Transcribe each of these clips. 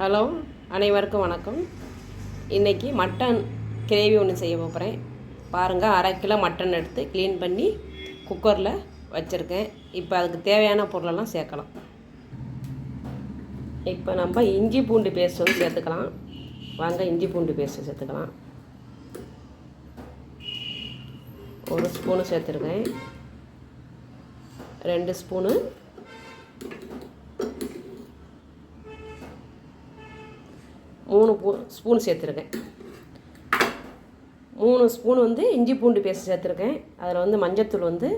Hello அனைவருக்கும் வணக்கம். இன்றைக்கி மட்டன் கிரேவி ஒன்று செய்ய போகிறேன் பாருங்கள் அரை கிலோ மட்டன் எடுத்து க்ளீன் பண்ணி குக்கரில் வச்சுருக்கேன். இப்போ அதுக்கு தேவையான பொருளெல்லாம் சேர்க்கலாம். இப்போ நம்ம இஞ்சி பூண்டு பேஸ்ட் வந்து சேர்த்துக்கலாம். வாங்க இஞ்சி பூண்டு பேஸ்ட்டு சேர்த்துக்கலாம். ஒரு ஸ்பூனு சேர்த்துருக்கேன். ரெண்டு ஸ்பூனு மூணு பூ ஸ்பூன் சேர்த்துருக்கேன். மூணு ஸ்பூன் வந்து இஞ்சி பூண்டு பேஸ்ட் சேர்த்துருக்கேன். அதில் வந்து மஞ்சத்தூள் வந்து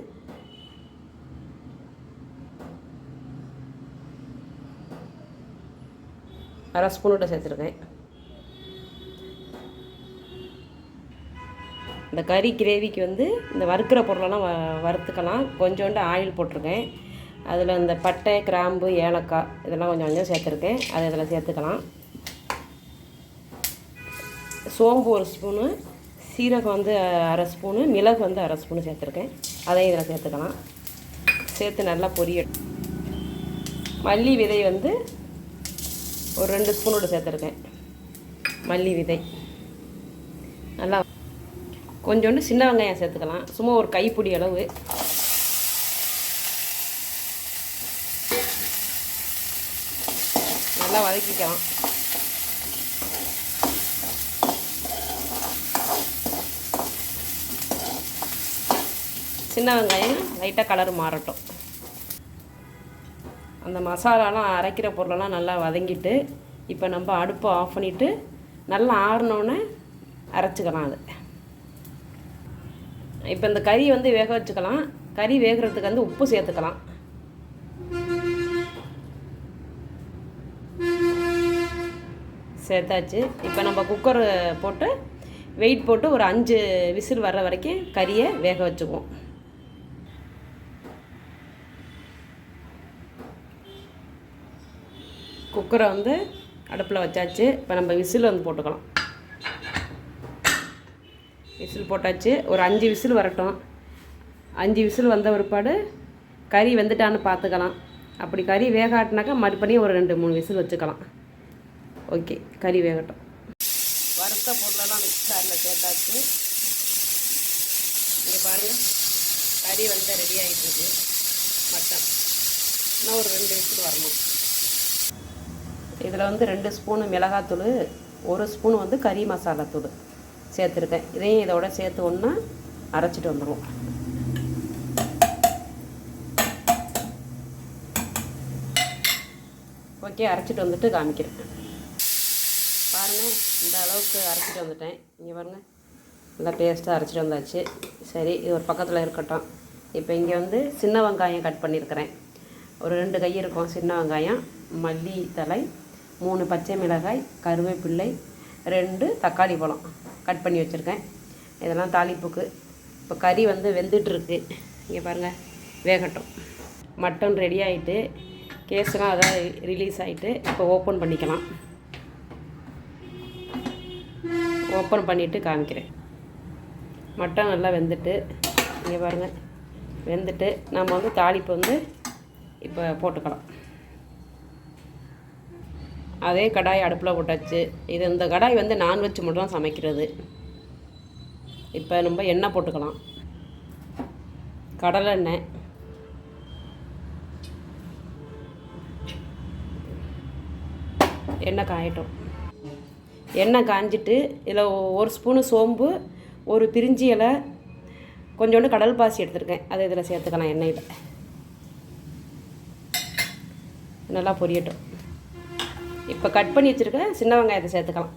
அரை ஸ்பூனோட சேர்த்துருக்கேன். இந்த கறி கிரேவிக்கு வந்து இந்த வறுக்கிற பொருளெல்லாம் வ வறுத்துக்கலாம். கொஞ்சோண்டு ஆயில் போட்டிருக்கேன். அதில் இந்த பட்டை கிராம்பு ஏலக்காய் இதெல்லாம் கொஞ்சம் கொஞ்சம் சேர்த்துருக்கேன். அதை இதில் சேர்த்துக்கலாம். சோம்பு ஒரு ஸ்பூனு சீரகம் வந்து அரை ஸ்பூனு மிளகு வந்து அரை ஸ்பூனு சேர்த்துருக்கேன். அதையும் இதில் சேர்த்துக்கலாம். சேர்த்து நல்லா பொரிய மல்லி விதை வந்து ஒரு ரெண்டு ஸ்பூனோடு சேர்த்துருக்கேன். மல்லி விதை. நல்லா கொஞ்சோண்டு சின்ன வெங்காயம் சேர்த்துக்கலாம். சும்மா ஒரு கைப்பிடி அளவு. நல்லா வதக்கிக்கலாம். சின்ன வெங்காயம் லைட்டாக கலர் மாறட்டும். அந்த மசாலாலாம் அரைக்கிற பொருளெல்லாம் நல்லா வதங்கிட்டு இப்போ நம்ம அடுப்பை ஆஃப் பண்ணிவிட்டு நல்லா ஆறினோடனே அரைச்சிக்கலாம் அது. இப்போ இந்த கறி வந்து வேக வச்சுக்கலாம். கறி வேகிறதுக்கு வந்து உப்பு சேர்த்துக்கலாம். சேர்த்தாச்சு. இப்போ நம்ம குக்கர் போட்டு வெயிட் போட்டு ஒரு அஞ்சு விசில் வர்ற வரைக்கும் கறியை வேக வச்சுக்குவோம். குக்கரை வந்து அடுப்பில் வச்சாச்சு. இப்போ நம்ம விசில் வந்து போட்டுக்கலாம். விசில் போட்டாச்சு. ஒரு அஞ்சு விசில் வரட்டும். அஞ்சு விசில் வந்த பிற்பாடு கறி வெந்துட்டான்னு பார்த்துக்கலாம். அப்படி கறி வேகாட்டினாக்கா மறுபடியும் ஒரு ரெண்டு மூணு விசில் வச்சுக்கலாம். ஓகே கறி வேகட்டும். வறுத்த பொருளெல்லாம் மிக்சாரில் சேர்த்தாச்சு. இங்கே பாருங்கள் கறி வந்து ரெடி ஆகிட்டு இருக்கு. மட்டன். இன்னும் ஒரு ரெண்டு விசில் வரணும். இதில் வந்து ரெண்டு ஸ்பூனு மிளகாத்தூள் ஒரு ஸ்பூன் வந்து கறி மசாலா தூள் சேர்த்துருக்கேன். இதையும் இதோட சேர்த்து ஒன்றா அரைச்சிட்டு வந்துடுவோம் ஓகே அரைச்சிட்டு வந்துட்டு காமிக்கிறேன். பாருங்கள் இந்த அளவுக்கு அரைச்சிட்டு வந்துட்டேன். இங்கே பாருங்கள் நல்லா பேஸ்ட்டாக அரைச்சிட்டு வந்தாச்சு. சரி இது ஒரு பக்கத்தில் இருக்கட்டும். இப்போ இங்கே வந்து சின்ன வெங்காயம் கட் பண்ணியிருக்கிறேன் ஒரு ரெண்டு கை இருக்கும் சின்ன வெங்காயம் மல்லி தலை மூணு பச்சை மிளகாய் கருவேப்பிள்ளை ரெண்டு தக்காளி பழம் கட் பண்ணி வச்சுருக்கேன். இதெல்லாம் தாளிப்புக்கு. இப்போ கறி வந்து வெந்துட்டுருக்கு. இங்கே பாருங்கள் வேகட்டும். மட்டன் ரெடி ஆகிட்டு கேஸ்லாம் அதான் ரிலீஸ் ஆகிட்டு இப்போ ஓப்பன் பண்ணிக்கலாம். ஓப்பன் பண்ணிவிட்டு காமிக்கிறேன். மட்டன் நல்லா வெந்துட்டு இங்கே பாருங்கள் வெந்துட்டு நம்ம வந்து தாளிப்பு வந்து இப்போ போட்டுக்கலாம். அதே கடாய் அடுப்பில் போட்டாச்சு. இது இந்த கடாய் வந்து நான்வெஜ் மட்டும் தான் சமைக்கிறது. இப்போ நம்ம எண்ணெய் போட்டுக்கலாம். கடலெண்ணெய் எண்ணெய். எண்ணெய் காயட்டும். எண்ணெய் காஞ்சிட்டு இதில் ஒரு ஸ்பூனு சோம்பு ஒரு பிரிஞ்சி இலை கொஞ்சோண்டு கடல் பாசி எடுத்துருக்கேன். அதை இதில் சேர்த்துக்கலாம் எண்ணெயில். நல்லா பொரியட்டும். இப்போ கட் பண்ணி வச்சுருக்க சின்ன வெங்காயத்தை சேர்த்துக்கலாம்.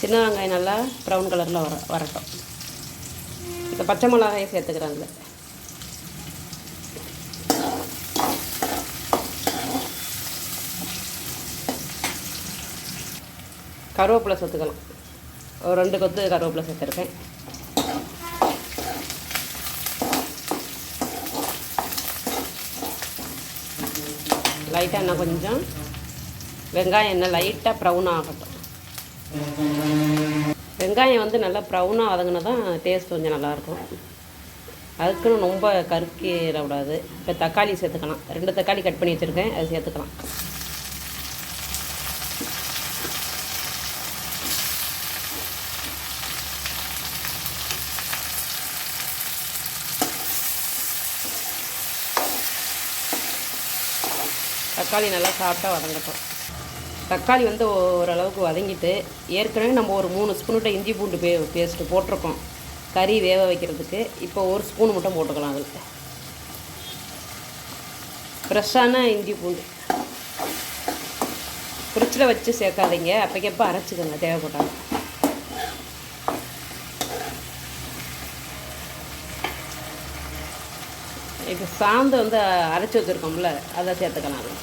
சின்ன வெங்காயம் நல்லா ப்ரௌன் கலரில் வர வரட்டும். இப்போ பச்சை மிளகாயை சேர்த்துக்கிறாங்க கருவேப்பிலை சேர்த்துக்கலாம். ஒரு ரெண்டு கொத்து கருவேப்பிலை சேர்த்துருக்கேன். லைட்டாக இன்னும் கொஞ்சம். வெங்காயம் என்ன லைட்டாக ப்ரௌன் ஆகட்டும். வெங்காயம் வந்து நல்லா ப்ரௌனாக வதங்கினா தான் டேஸ்ட் கொஞ்சம் நல்லாயிருக்கும் அதுக்குன்னு ரொம்ப கருக்கிடக்கூடாது இப்போ தக்காளி சேர்த்துக்கலாம். ரெண்டு தக்காளி கட் பண்ணி வச்சுருக்கேன். அது சேர்த்துக்கலாம். தக்காளி நல்லா சாப்பிட்டா வதங்கட்டும். தக்காளி வந்து ஓரளவுக்கு வதங்கிட்டு ஏற்கனவே நம்ம ஒரு மூணு ஸ்பூன்கிட்ட இஞ்சி பூண்டு பே பேஸ்ட்டு போட்டிருக்கோம். கறி வேக வைக்கிறதுக்கு. இப்போ ஒரு ஸ்பூன் மட்டும் போட்டுக்கலாம் அதில். ஃப்ரெஷ்ஷான இஞ்சி பூண்டு. ஃப்ரிட்ஜில் வச்சு சேர்க்காதீங்க. அப்போக்கப்போ அரைச்சிக்கோங்க தேவைப்பட்டாங்க இப்போ சாந்து வந்து அரைச்சி வச்சுருக்கோம்ல அதை சேர்த்துக்கலாம் அதில்.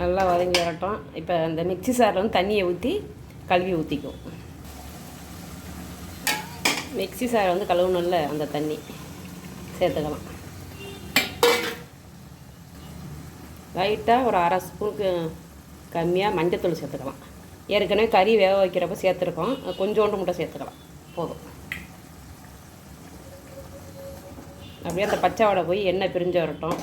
நல்லா வதங்கி வரட்டும். இப்போ அந்த மிக்ஸி சாரில் வந்து தண்ணியை ஊற்றி கழுவி ஊற்றிக்கும் மிக்ஸி சாரை வந்து கழுவணும்ல அந்த தண்ணி. சேர்த்துக்கலாம். லைட்டாக ஒரு அரை ஸ்பூனுக்கு கம்மியாக மஞ்சத்தூள் சேர்த்துக்கலாம். ஏற்கனவே கறி வேக வைக்கிறப்ப சேர்த்துருக்கோம். கொஞ்சோண்டு மட்டும் சேர்த்துக்கலாம். போதும். அப்படியே அந்த பச்சை வடை போய் எண்ணெய் பிரிஞ்சு வரட்டும்.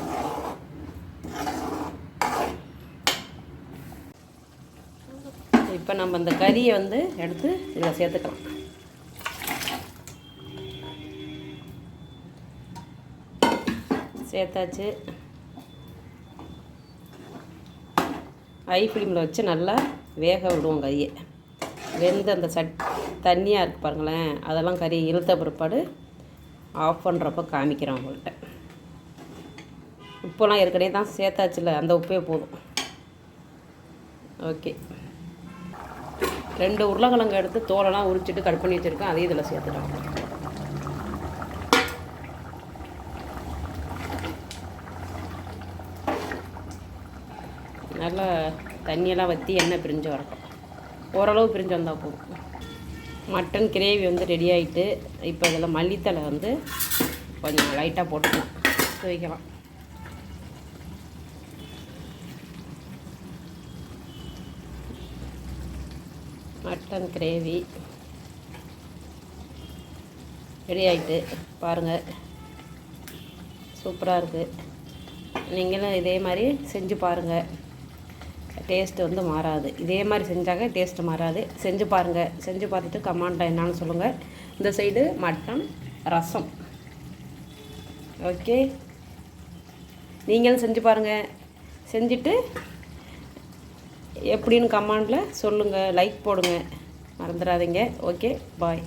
இப்போ நம்ம அந்த கறியை வந்து எடுத்து இதில் சேர்த்துக்கலாம். சேர்த்தாச்சு. ஐ ஃப்ளேமில் வச்சு நல்லா வேக விடுவோம் கையை. வெந்து அந்த சட் தண்ணியாக இருக்குது பாருங்களேன் அதெல்லாம் கறி இழுத்த பிற்பாடு ஆஃப் பண்ணுறப்ப காமிக்கிறேன் உங்கள்கிட்ட உப்பெல்லாம் ஏற்கனவே தான் சேர்த்தாச்சுல அந்த உப்பே போதும். ஓகே. ரெண்டு உருளைக்கிழங்கு எடுத்து தோலெல்லாம் உரிச்சிட்டு கட் பண்ணி வச்சுருக்கேன் அதையும் இதில் சேர்த்துட்டோம் நல்லா தண்ணியெல்லாம் வற்றி எண்ணெய் பிரிஞ்சு வரட்டும். ஓரளவு பிரிஞ்சு வந்தால் போதும். மட்டன் கிரேவி வந்து ரெடி ஆகிட்டு இப்போ இதில் மல்லித்தலை வந்து கொஞ்சம் லைட்டாக போட்டுக்கலாம் துவைக்கலாம். மட்டன் கிரேவி ரெடி ஆகிட்டு பாருங்கள் சூப்பராக இருக்குது நீங்களும் இதே மாதிரி செஞ்சு பாருங்கள் டேஸ்ட் வந்து மாறாது. இதே மாதிரி செஞ்சாங்க டேஸ்ட் மாறாது. செஞ்சு பாருங்கள் செஞ்சு பார்த்துட்டு கமாண்டில் என்னான்னு சொல்லுங்கள் இந்த சைடு மட்டன் ரசம். ஓகே நீங்களும் செஞ்சு பாருங்கள் செஞ்சுட்டு எப்படின்னு கமாண்டில் சொல்லுங்கள் லைக் போடுங்க. மறந்துடாதீங்க. Okay bye